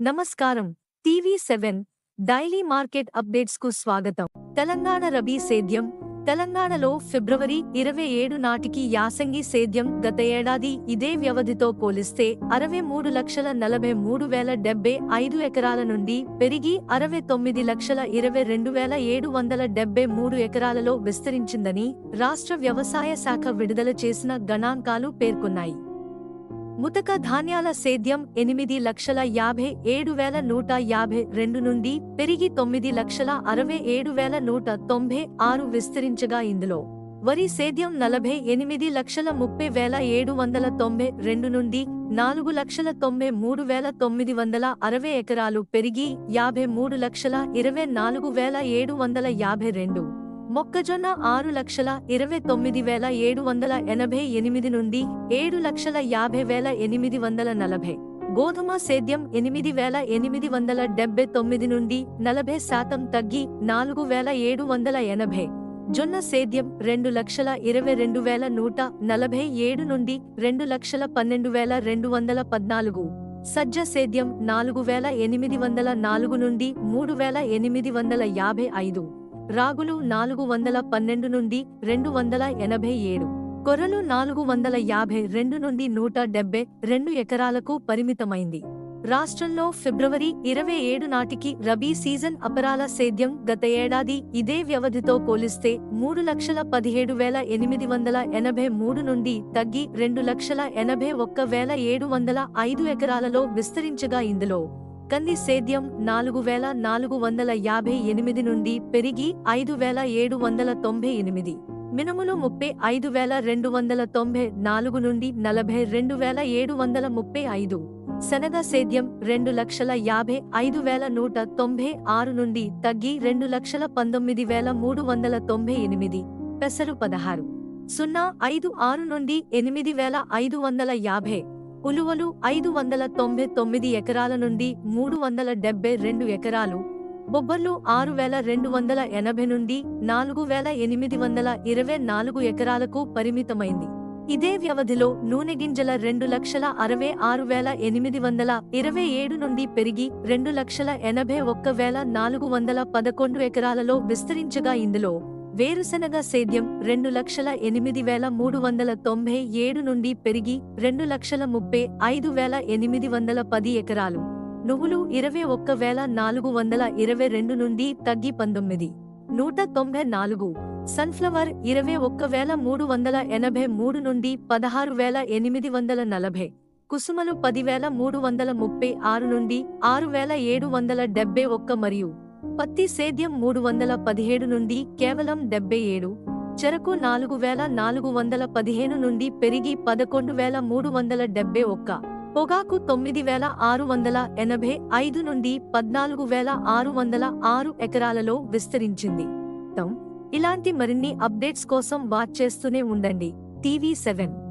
నమస్కారం. TV seven daily market అప్డేట్స్కు స్వాగతం. తెలంగాణ రబీ సేద్యం. తెలంగాణలో ఫిబ్రవరి ఇరవై ఏడు నాటికి యాసంగి సేద్యం గత ఏడాది ఇదే వ్యవధితో పోలిస్తే అరవై మూడు లక్షల నలభై మూడు వేల డెబ్బై ఐదు ఎకరాల నుండి పెరిగి అరవై తొమ్మిది లక్షల ఇరవై రెండు వేల ఏడు వందల డెబ్బై మూడు ఎకరాలలో విస్తరించిందని రాష్ట్ర వ్యవసాయ శాఖ విడుదల చేసిన గణాంకాలు పేర్కొన్నాయి. ముతక ధాన్యాల సేద్యం ఎనిమిది లక్షల యాభై ఏడు వేల నూట యాభై రెండు నుండి పెరిగి తొమ్మిది లక్షల అరవై ఏడు వేల నూట తొంభై ఆరు విస్తరించగా ఇందులో. వరి సేద్యం నలభై ఎనిమిది లక్షల ముప్పై వేల ఏడు వందల తొంభై రెండు నుండి నాలుగు లక్షల తొంభై మూడు వేల తొమ్మిది వందల అరవై ఎకరాలు పెరిగి యాభై మూడు లక్షల ఇరవై నాలుగు వేల ఏడు వందల యాభై రెండు. మొక్కజొన్న ఆరు లక్షల ఇరవై తొమ్మిది వేల ఏడు వందల ఎనభై ఎనిమిది నుండి ఏడు లక్షల యాభై వేల ఎనిమిది వందల నలభై. గోధుమ సేద్యం ఎనిమిది వేల ఎనిమిది వందల డెబ్బై తొమ్మిది నుండి నలభై శాతం తగ్గి నాలుగు వేల ఏడు వందల ఎనభై. జొన్న సేద్యం రెండు లక్షల ఇరవై రెండు వేల నూట నలభై ఏడు నుండి రెండు లక్షల పన్నెండు వేల రెండు వందల పద్నాలుగు. సజ్జ సేద్యం నాలుగు వేల ఎనిమిది వందల నాలుగు నుండి మూడు వేల ఎనిమిది వందల యాభై ఐదు. రాగులు నాలుగు వందల పన్నెండు నుండి రెండు వందల ఎనభై ఏడు. కొర్రలు నాలుగు వందల యాభై రెండు నుండి నూట డెబ్బై రెండు ఎకరాలకు పరిమితమైంది. రాష్ట్రంలో ఫిబ్రవరి ఇరవై ఏడు నాటికి రబీ సీజన్ అపరాల సేద్యం గత ఏడాది ఇదే వ్యవధితో పోలిస్తే మూడు లక్షల పదిహేడు వేల ఎనిమిది వందల ఎనభై మూడు నుండి తగ్గి రెండు లక్షల ఎనభై ఒక్క వేల ఏడు వందల ఐదు ఎకరాలలో విస్తరించగా ఇందులో కంది సేద్యం నాలుగు వేల నాలుగు వందల యాభై ఎనిమిది నుండి పెరిగి ఐదు వేల ఏడు వందల తొంభై ఎనిమిది. మినుములు ముప్పై ఐదు వేల రెండు వందల తొంభై నాలుగు నుండి నలభై రెండు వేల ఏడు వందల ముప్పై ఐదు. శనగ సేద్యం రెండు లక్షల యాభై ఐదు వేల నూట తొంభై ఆరు నుండి తగ్గి రెండు లక్షల పంతొమ్మిది వేల మూడు వందల తొంభై ఎనిమిది. పెసరు పదహారు. సున్నా ఐదు ఆరు నుండి ఎనిమిది వేల ఐదు వందల యాభై. ఉలువలు ఐదు వందల తొంభై తొమ్మిది ఎకరాల నుండి మూడు వందల డెబ్బై రెండు ఎకరాలు బొబ్బర్లు ఆరు వేల రెండు వందల ఎనభై నుండి నాలుగు వేల ఎనిమిది వందల ఇరవై నాలుగు ఎకరాలకు పరిమితమైంది. ఇదే వ్యవధిలో నూనె గింజల రెండు లక్షల అరవై ఆరు వేల ఎనిమిది వందల ఇరవై ఏడు నుండి పెరిగి రెండు లక్షల ఎనభై ఒక్క వేల నాలుగు వందల పదకొండు ఎకరాలలో విస్తరించగా ఇందులో వేరుశనగ సేద్యం రెండు లక్షల ఎనిమిది వేల మూడు వందల తొంభై ఏడు నుండి పెరిగి రెండు లక్షల ముప్పై ఐదు వేల ఎనిమిది వందల పది ఎకరాలు. నువ్వులు ఇరవై ఒక్క వేల నాలుగు వందల ఇరవై రెండు నుండి తగ్గి పంతొమ్మిది. నూట తొంభై నాలుగు. సన్ఫ్లవర్ ఇరవై ఒక్క వేల మూడు వందల ఎనభై మూడు నుండి పదహారు వేల ఎనిమిది వందల నలభై. కుసుమలు పదివేల మూడు వందల ముప్పై ఆరు నుండి ఆరు వేల ఏడు వందల డెబ్బై ఒక్క మరియు పత్తి సేద్యం మూడు వందల పదిహేడు నుండి కేవలం డెబ్బై ఏడు చెరకు నాలుగు వేల నాలుగు వందల పదిహేను నుండి పెరిగి పదకొండు వేల మూడు వందల డెబ్బై ఒక్క పొగాకు తొమ్మిది వేల ఆరు వందల ఎనభై ఐదు నుండి పద్నాలుగు వేల ఆరు వందల ఆరు ఎకరాలలో విస్తరించింది. తం. ఇలాంటి మరిన్ని అప్డేట్స్ కోసం వాచ్ చేస్తూనే ఉండండి. TV seven.